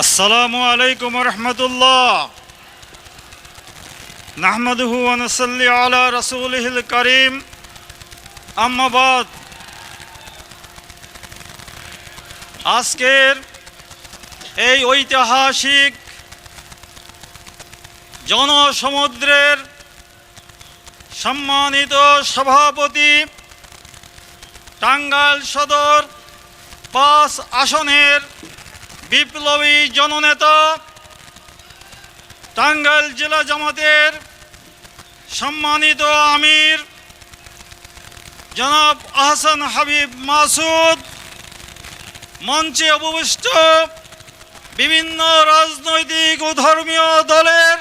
আসসালামু আলাইকুম রহমতুল্লাহ। নাহমদহু আনসল্লি আলা রসুলহিল করিম। আম্মাবাদ আজকের এই ঐতিহাসিক জনসমুদ্রের সম্মানিত সভাপতি টাঙ্গাইল সদর পাঁচ আসনের বিপ্লবী জননেতা টাঙ্গাইল জেলা জামাতের সম্মানিত আমির জনাব আহসান হাবিব মাসুদ, মঞ্চে উপবিষ্ট বিভিন্ন রাজনৈতিক ও ধর্মীয় দলের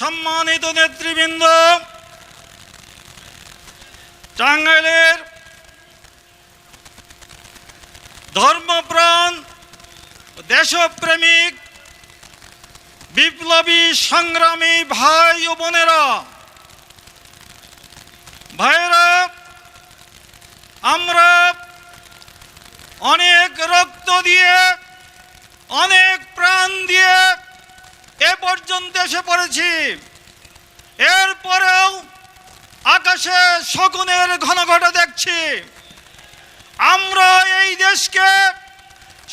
সম্মানিত নেতৃবৃন্দ, টাঙ্গাইলের ধর্মপ্রাণ দেশপ্রেমিক, বিপ্লবী, সংগ্রামী ভাই ও বোনেরা ভাইরা আমরা অনেক রক্ত দিয়ে, অনেক প্রাণ দিয়ে এ পর্যন্ত এসে পড়েছি। এরপরেও আকাশে শকুনের ঘন ঘটা দেখছি। আমরা এই দেশকে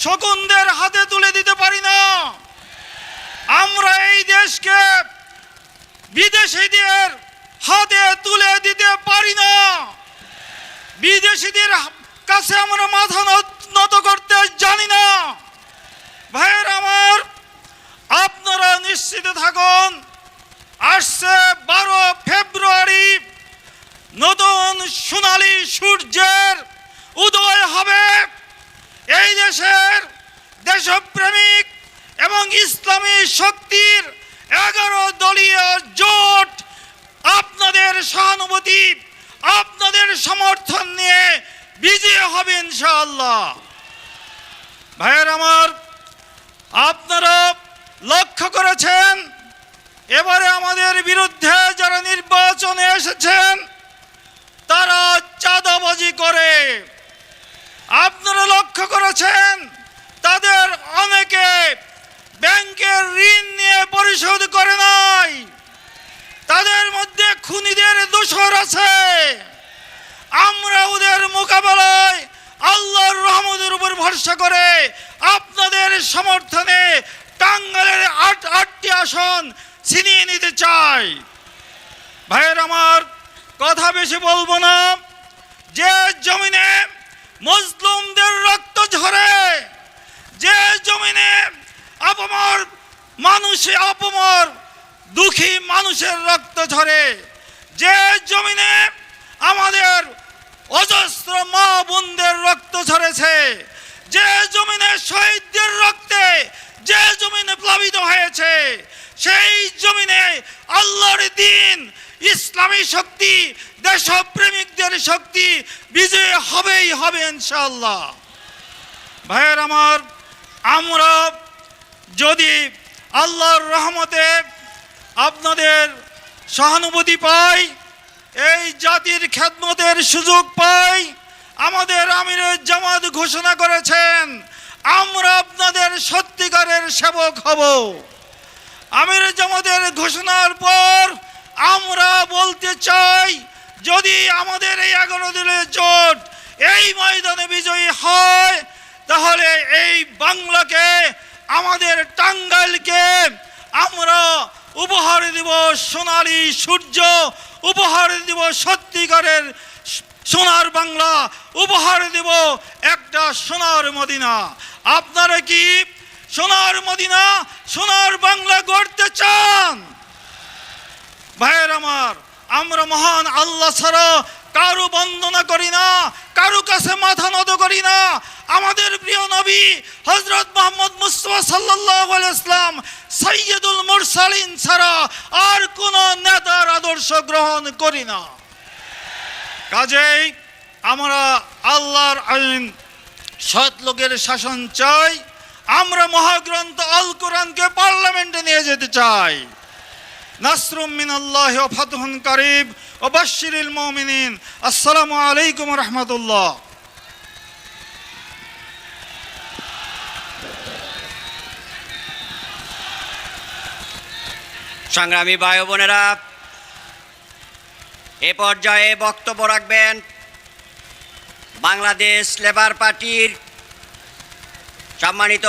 শকুনদের হাতে তুলে দিতে পারি না। আমরা এই দেশকে বিদেশিদের হাতে তুলে দিতে পারি না। বিদেশিদের কাছে আমরা মাথা নত- করতে জানি না। ভাইয়ের আমার, আপনারা নিশ্চিত থাকুন, আসছে বারো ফেব্রুয়ারি, নতুন সোনালী সূর্যের উদয় হবে। এই দেশের দেশপ্রেমিক এবং ইসলামী শক্তির এগারো দলীয় জোট আপনাদের সহানুভূতি, আপনাদের সমর্থন নিয়ে বিজয় হবে ইনশাআল্লাহ। ভাইয়ের আমার, আপনারা লক্ষ্য করেছেন, এবারে আমাদের বিরুদ্ধে যারা নির্বাচনে এসেছেন, তারা চাঁদাবাজি করে। মোকাবেলায় আল্লাহর রহমতের উপর ভরসা করে আপনাদের সমর্থনে টাঙ্গালের আট, আটটি আসন ছিনিয়ে নিতে চাই। ভাইয়ের, আমার কথা বেশি বলব না। যে জমিনে মজলুমদের রক্ত ঝরে, যে জমিনে অপমর, মানুষে অপমর, দুঃখী মানুষের রক্ত ঝরে, যে জমিনে আমাদের অজস্র মা বোনদের রক্ত ঝরেছে। যে জমিনে শহীদদের রক্তে যে জমিনে প্লাবিত হয়েছে, সেই জমিনে আল্লাহর দিন, ইসলামী শক্তি, দেশপ্রেমিকদের শক্তি বিজয় হবেই হবে ইনশাআল্লাহ। ভাইয়ের আমার, আমরা যদি আল্লাহর রহমতে আপনাদের সহানুভূতি পাই এই জাতির খেদমতের সুযোগ পাই। আমাদের আমিরের জামাত ঘোষণা করেছেন, আমরা আপনাদের সত্যিকারের সেবক হব। আমির জামাতের ঘোষণার পর আমরা বলতে চাই, যদি আমাদের এই এগারো দিনের জোট এই ময়দানে বিজয়ী হয়, তাহলে এই বাংলাকে, আমাদের টাঙ্গাইলকে আমরা উপহার দিব সোনালী সূর্য, উপহার দিব সত্যিকারের সোনার বাংলা, উপহার দিব একটা সোনার মদিনা। আপনারা কি সোনার মদিনা, সোনার বাংলা গড়তে চান? ভাইয়ের আমার, আমরা মহান আল্লাহ ছাড়া কারও বন্দনা করি না, কারও কাছে আমাদের প্রিয় নবী হজরত মোহাম্মদ মুস্তফা সাল্লাহ ইসলাম সৈয়দুল মুরসালিন ছাড়া আর কোন নেতার আদর্শ গ্রহণ করি না। কাজেই আমরা আল্লাহর আইন, সৎ লোকের শাসন চাই। আমরা মহাগ্রন্থ আল কোরআনকে পার্লামেন্টে নিয়ে যেতে চাই। নাসরুম মিনাল্লাহ ফাতহুন কারিব ও বাশিরিল মুমিনিন। আসসালামু আলাইকুম রহমতুল্লাহ। সংগ্রামী ভাই বোনেরা এ পর্যায়ে বক্তব্য রাখবেন বাংলাদেশ লেবার পার্টির সম্মানিত